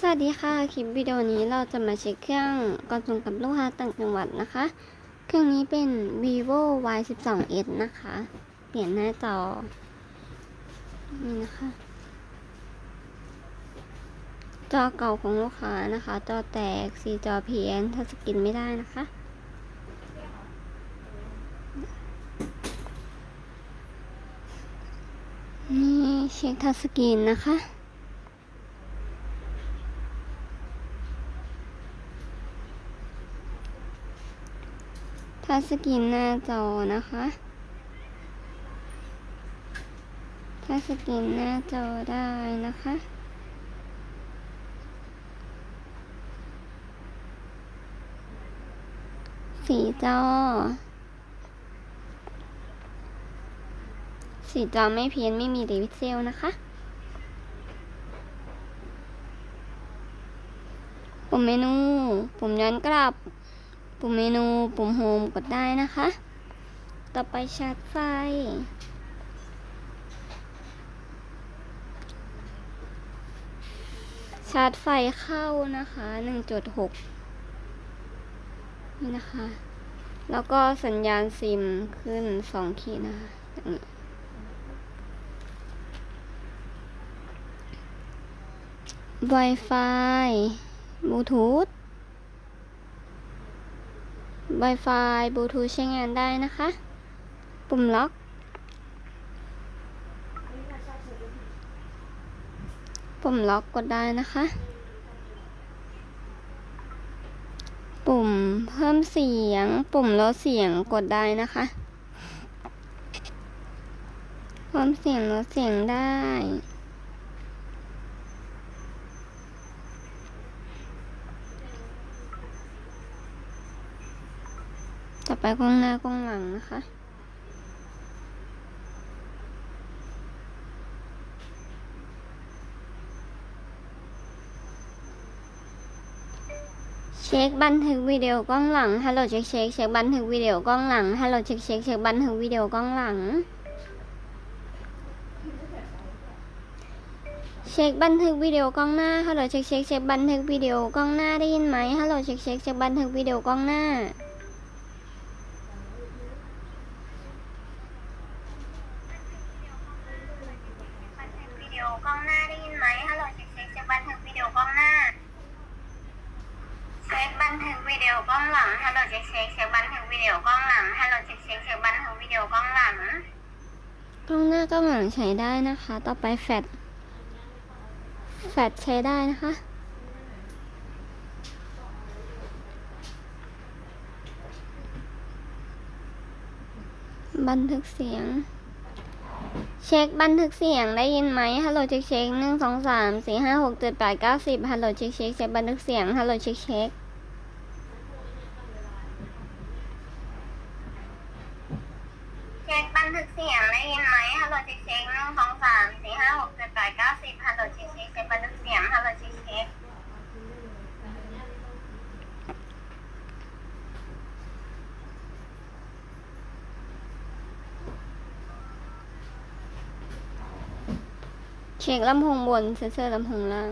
สวัสดีค่ะ คลิปวิดีโอนี้เราจะมาเช็คเครื่องก่อนส่งกับลูกค้าต่างจังหวัดนะคะ เครื่องนี้เป็น vivo y 1 2 s นะคะ เปลี่ยนหน้าจอ นี่นะคะ จอเก่าของลูกค้านะคะ จอแตกสีจอเพี้ยนถ้าสกินไม่ได้นะคะ นี่เช็คทัชสกรีนนะคะ ทัชสกรีนหน้าจอนะคะทัชสกรีนหน้าจอได้นะคะสีจอ สีจอไม่เพี้ยนไม่มีเดวิดเซลนะคะ ปุ่มเมนู ปุ่มย้อนกลับ ปุ่มเมนูปุ่มโฮมกดได้นะคะ ต่อไปชาร์จไฟ ชาร์จไฟเข้านะคะ1.6นี่นะคะ แล้วก็สัญญาณซิมขึ้น2ขีดนะคะอย่างนี้ Wi-Fi บลูทูธ Wi-Fi บลูทูธใช้งานได้นะคะ ปุ่มล็อก ปุ่มล็อกกดได้นะคะ ปุ่มเพิ่มเสียง ปุ่มลดเสียงกดได้นะคะ เพิ่มเสียงลดเสียงได้ ต่อไปกล้องหน้ากล้องหลังนะคะ เช็คบันทึกวิดีโอกล้องหลังฮัลโหลเช็คเช็คเช็คบันทึกวิดีโอกล้องหลังฮัลโหลเช็คเช็คเช็คบันทึกวิดีโอกล้องหลังเช็คบันทึกวิดีโอกล้องหน้า ฮัลโหลเช็คเช็คเช็คบันทึกวิดีโอกล้องหน้าได้ยินไหมฮัลโหลเช็คเช็คเช็คบันทึกวิดีโอกล้องหน้า บันทึกวิ ดีโอกล้องหน้าได้ยินไหมฮัลโหลเช็คเช็คเช็คบันทึกวิดีโอกล้องหน้า เช็คบันทึกวิดีโอกล้องหลังฮัลโหลเช็คเช็คเช็คบันทึกวิดีโอกล้องหลังฮัลโหลเช็คเช็คเช็คบันทึกวิดีโอกล้องหลัง กล้องหน้ากล้องหลังใช้ได้นะคะ ต่อไปแฟลชแฟลชใช้ได้นะคะบันทึกเสียง เช็คบันทึกเสียงได้ยินไหมฮัลโหลเช็คเช็คหนึ่งสองสามสี่ห้าหกเจ็ดแปดเก้าสิบฮัลโหลเช็คเช็คเช็คบันทึกเสียงฮัลโหลเช็คเช็คเช็คบันทึกเสียงได้ยินไหมฮัลโหลเช็คเช็คหนึ่งสองสามสี่ห้าหกเจ็ดแปดเก้าสิบฮัลโหลเช็คเช็คเช็คบันทึกเสียงฮัลโหลเช็คเช็ค เช็คลำโพงบน เซ็นเซอร์ลำโพงล่าง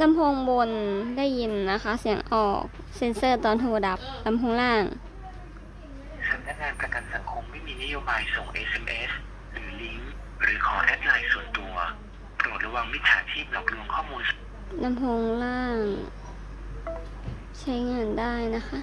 ลำโพงบนได้ยินนะคะ เสียงออกเซ็นเซอร์ตอนโทรดับลำโพงล่างสำนักงานประกันสังคมไม่มีนโยบายส่ง SMS หรือลิงก์หรือขอแอดไลน์ส่วนตัวโปรดระวังมิจฉาชีพหลอกลวงข้อมูลลำโพงล่าง ใช้งานได้นะคะ